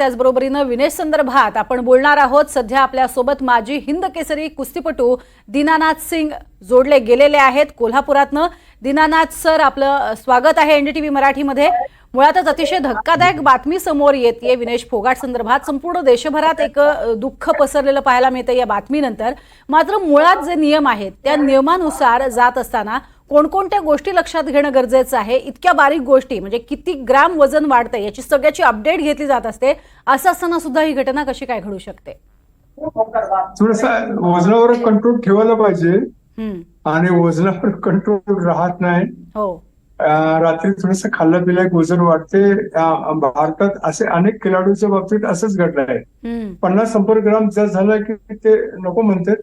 त्याचबरोबरीनं विनेश संदर्भात आपण बोलणार आहोत. सध्या आपल्यासोबत माजी हिंद केसरी कुस्तीपटू दीनानाथ सिंग जोडले गेलेले आहेत. कोल्हापुरातनं दीनानाथ सर आपलं स्वागत आहे एनडीटीव्ही मराठीमध्ये. मुळातच अतिशय धक्कादायक बातमी समोर येते विनेश फोगाट संदर्भात. संपूर्ण देशभरात एक दुःख पसरलेलं पाहायला मिळतं या बातमीनंतर. मात्र मुळात जे नियम आहेत त्या नियमानुसार जात असताना कोणकोणत्या गोष्टी लक्षात घेणं गरजेचं आहे? इतक्या बारीक गोष्टी म्हणजे किती ग्रॅम वजन वाढतंय याची सगळ्याची अपडेट घेतली जात असते. असं असताना सुद्धा ही घटना कशी काय घडू शकते? थोडासा वजनावर कंट्रोल ठेवायला पाहिजे. आणि वजनावर कंट्रोल राहत नाही. हो. रात्री थोडस खाल्लं पिलं वजन वाढते. भारतात असे अनेक खेळाडूंच्या बाबतीत असंच घडलं आहे पन्नास शंभर ग्राम जास्त झालं की ते नको म्हणतात.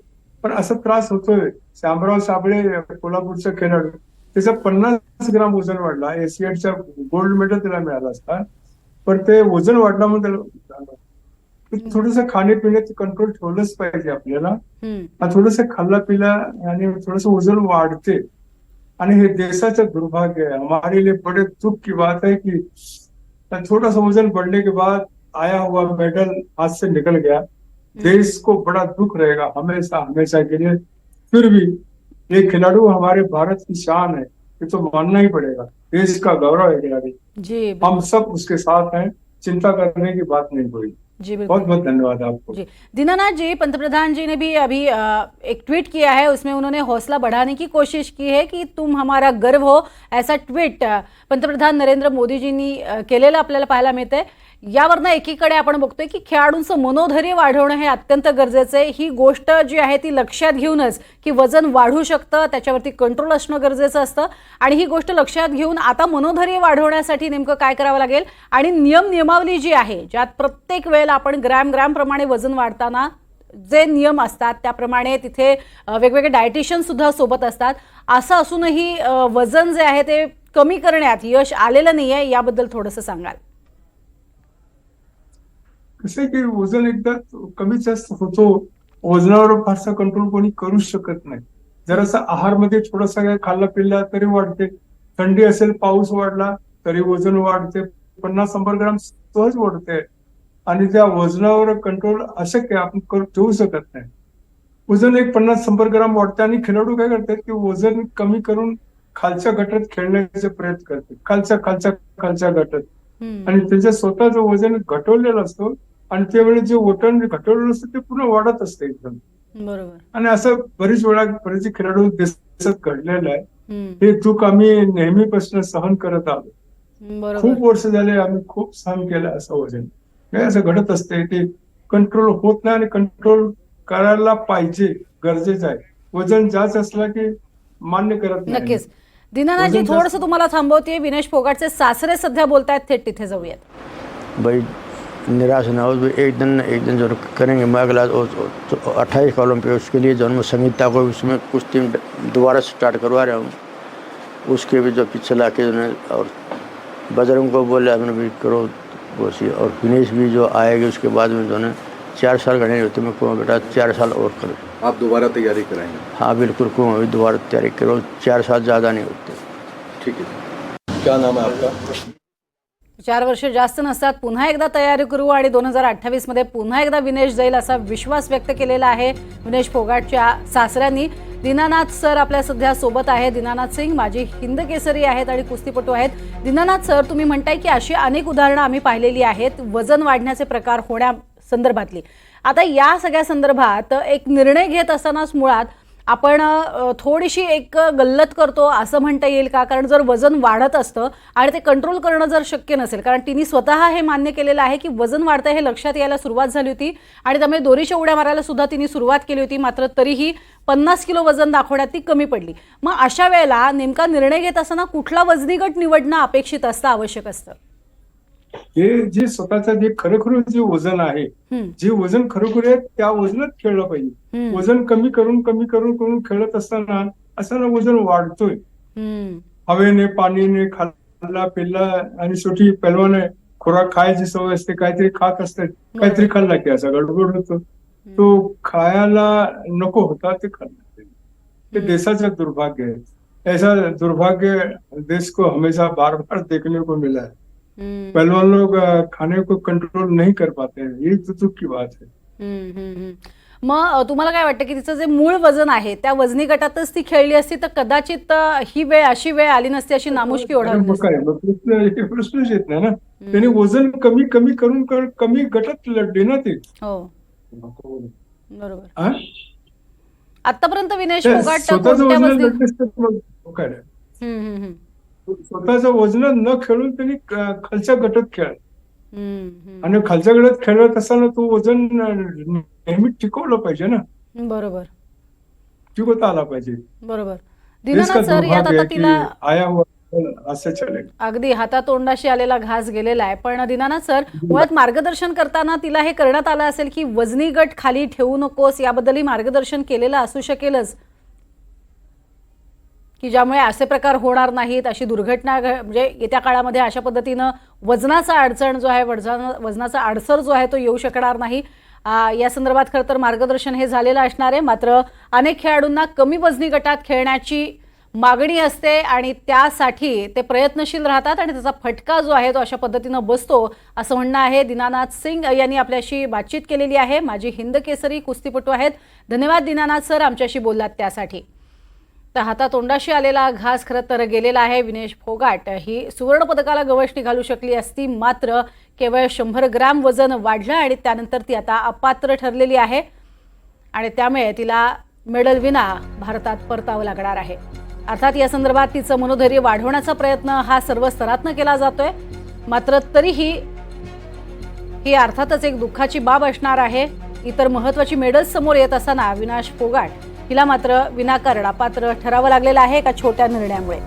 पण असा त्रास होतोय. शामराव साबळे कोल्हापूरचा खेळाडू. त्याचा पन्नास ग्राम वजन वाढला. एशियाडचा गोल्ड मेडल त्याला मिळाला असता. पण ते वजन वाढला म्हणून त्याला थोडस खाण्यापिण्यात कंट्रोल ठेवलंच पाहिजे आपल्याला. थोडस खाल्ला पिला आणि थोडस वजन वाढते. आणि हे देशाचं दुर्भाग्य है हमारे लिए बड़े दुख की बात है कि थोड़ा सा वजन बढ़ने के बाद आया हुआ मेडल हाथ से निकल गया. देश को बड़ा दुख रहेगा हमेशा हमेशा के लिए। फिर भी ये खिलाड़ू हमारे भारत की शान है ये तो मानना ही पड़ेगा। देश का गौरव है खिलाड़ी। जी हम सब उसके साथ हैं चिंता करने की बात नहीं हुई जी बहुत बहुत धन्यवाद आपको। जी। दीनानाथ जी पंतप्रधान जी ने भी अभी एक ट्वीट किया है उसमें उन्होंने हौसला बढ़ाने की कोशिश की है की तुम हमारा गर्व हो ऐसा ट्वीट पंतप्रधान नरेंद्र मोदीजींनी अ, केलेलं आपल्याला पाहायला मिळतंय। यावरनं एकीकडे आपण बघतोय की खेळाडूंचं मनोधैर्य वाढवणं हे अत्यंत गरजेचं आहे. ही गोष्ट जी आहे ती लक्षात घेऊनच की वजन वाढू शकतं त्याच्यावरती कंट्रोल असणं गरजेचं असतं. आणि ही गोष्ट लक्षात घेऊन आता मनोधैर्य वाढवण्यासाठी नेमकं काय करावं लागेल? आणि नियम नियमावली जी आहे ज्यात प्रत्येक वेळेला आपण ग्रॅम ग्रॅमप्रमाणे वजन वाढताना जे नियम असतात त्याप्रमाणे तिथे वेगवेगळे डायटिशियन सुद्धा सोबत असतात. असं असूनही वजन जे आहे ते कमी करण्यात यश आलेलं नाही आहे याबद्दल थोडंसं सांगाल. कसं आहे की वजन एकदा कमी जास्त होतो वजनावर फारसा कंट्रोल कोणी करूच शकत नाही. जरासा आहारमध्ये थोडासा काय खाल्ला पिल्ला तरी वाढते. थंडी असेल पाऊस वाढला तरी वजन वाढते. पन्नास शंभर ग्राम सहज वाढते. आणि त्या वजनावर कंट्रोल अशक्य आपण करू ठेवू शकत नाही. वजन एक पन्नास शंभर ग्राम वाढते आणि खेळाडू काय करतात की वजन कमी करून खालच्या गटात खेळण्याचे प्रयत्न करतात. खालच्या खालच्या खालच्या गटात. आणि त्याचं स्वतःचं वजन घटवलेलं असतं आणि त्यावेळी जे वजन घटवलेलं असतं ते पुन्हा वाढत असतं एकदम. बरोबर. आणि असं बरीच वेळा बरेच खेळाडू देशात घडलेलं आहे. हे चूक आम्ही नेहमीपासून सहन करत आलो बरोबर. खूप वर्ष झाले आम्ही खूप सहन केलं असं वजन. हे असं घडत असते ते कंट्रोल होत नाही आणि कंट्रोल करायला पाहिजे गरजेचं आहे. वजन जास्त असलं की मान्य करत नाही. नक्कीच. दीनानाथजी जास्त- थोडंसं तुम्हाला थांबवते. विनेश फोगाटचे सासरे सध्या बोलतायत थेट तिथे जाऊयात. भाई निराश ना हो भाई एक दिन न एक दिन ज़रूर करेंगे। मैं अगला अट्ठाईस कॉलम पे उसके लिए जो मैं संहिता को उसमें कुछ दिन दोबारा स्टार्ट करवा रहा हूँ। उसके भी जो पीछे ला के जो और बजरंग को बोले हमने भी करो वो सी और विनेश भी जो आएगी उसके बाद में जो है चार साल करने होते मैं कहूँ बेटा चार साल और करो। आप दोबारा तैयारी कराएँगे? हाँ बिल्कुल कहूँ अभी दोबारा तैयारी करो चार साल ज़्यादा नहीं होते। ठीक है। क्या नाम है आपका? चार वर्ष जास्त नसतात. पुन्हा एकदा तयारी करू आणि दोन हजार अठ्ठावीसमध्ये पुन्हा एकदा विनेश जाईल असा विश्वास व्यक्त केलेला आहे विनेश फोगाटच्या सासऱ्यांनी. दीनानाथ सर आपल्या सध्या सोबत आहे दीनानाथ सिंग माझी हिंद केसरी आहेत आणि कुस्तीपटू आहेत. दीनानाथ सर तुम्ही म्हणताय की अशी अनेक उदाहरणं आम्ही पाहिलेली आहेत. वजन वाढण्याचे प्रकार होण्या संदर्भातली. आता या सगळ्या संदर्भात एक निर्णय घेत असतानाच मुळात आपण थोडीशी एक गल्लत करतो असं म्हणता येईल का? कारण जर वजन वाढत असतं आणि ते कंट्रोल करणं जर शक्य नसेल कारण तिने स्वतः हे मान्य केलेलं आहे की वजन वाढतं हे लक्षात यायला सुरुवात झाली होती आणि त्यामुळे दोरीच्या उड्या मारायला सुद्धा तिने सुरुवात केली होती मात्र तरीही पन्नास किलो वजन दाखवण्यात ती कमी पडली. मग अशा वेळेला नेमका निर्णय घेत असताना कुठला वजनी गट निवडणं अपेक्षित असतं आवश्यक असतं? हे जे स्वतःचं जे खरोखर जे वजन आहे जे वजन खरोखर आहे त्या वजनात खेळलं पाहिजे. वजन कमी करून कमी करून करून खेळत असताना असताना वजन वाढतोय. हवेने पाणीने खाल्ला पिल्ला आणि शेवटी पैलवान खुराक खायची सवय असते काहीतरी खात असते काहीतरी खाल्ला की असा गडबड होतो. तो खायला नको होता ते खाल्ला. ते. देशाचं दुर्भाग्य है ऐसा दुर्भाग्य देश को हमेशा बार बार देखने को मिला है. पहलवान लोग खाने को कंट्रोल नहीं कर पाते हैं। ये तो दुख की बात है. मग तुम्हाला काय वाटतं की तिचं जे मूळ वजन आहे त्या वजनी गटातच ती खेळली असती तर कदाचित ही वेळ अशी वेळ आली नसती अशी नामुष्की ओढावली नसती. प्रश्नच येत नाही ना. त्यांनी वजन कमी कमी करून कर- कमी गटात लढले ना ते. हो. बरोबर. हा? आतापर्यंत विनेश ते फोगाट स्वतःचं कोणत्या वजन वजनी लढलेच तर मग काय? नाही. हम्म, हम्म, हम्म. स्वतःचं वजन न खेळून त्यांनी खालच्या गटात खेळ. आणि खालच्या गटात खेळत असताना तो वजन नेहमी टिकवलं पाहिजे ना. बरोबर. टिकवता आला पाहिजे. बरोबर. अगदी हातातोंडाशी आलेला घास गेलेला आहे. पण दिनानाथ सर मुळात मार्गदर्शन करताना तिला हे करण्यात आलं असेल की वजनी गट खाली ठेवू नकोस याबद्दलही मार्गदर्शन केलेलं असू शकेलच. की ज्यामुळे असे प्रकार होणार नाहीत अशी दुर्घटना घ- म्हणजे येत्या काळामध्ये अशा पद्धतीनं वजनाचा अडचण जो आहे वजन वजनाचा अडसर जो आहे तो येऊ शकणार नाही. या संदर्भात खरं तर मार्गदर्शन हे झालेलं असणार आहे. मात्र अनेक खेळाडूंना कमी वजनी गटात खेळण्याची मागणी असते आणि त्यासाठी ते प्रयत्नशील राहतात आणि त्याचा फटका जो आहे तो अशा पद्धतीनं बसतो असं म्हणणं आहे. दिनानाथ सिंग यांनी आपल्याशी बातचीत केलेली आहे. माझी हिंद केसरी कुस्तीपटू आहेत. धन्यवाद दिनानाथ सर आमच्याशी बोललात त्यासाठी. तर हातातोंडाशी आलेला घास खरं तर गेलेला आहे. विनेश फोगाट ही सुवर्णपदकाला गवसणी घालू शकली असती. मात्र केवळ शंभर ग्रॅम वजन वाढलं आणि त्यानंतर ती आता अपात्र ठरलेली आहे. आणि त्यामुळे तिला मेडल विना भारतात परतावं लागणार आहे. अर्थात या संदर्भात तिचं मनोधैर्य वाढवण्याचा प्रयत्न हा सर्व स्तरातनं केला जातोय. मात्र तरीही ही अर्थातच एक दुःखाची बाब असणार आहे. इतर महत्वाची मेडल्स समोर येत असताना विनाश फोगाट हिला मात्र विनाकारण अपात्र ठरावं लागलेलं आहे एका छोट्या निर्णयामुळे.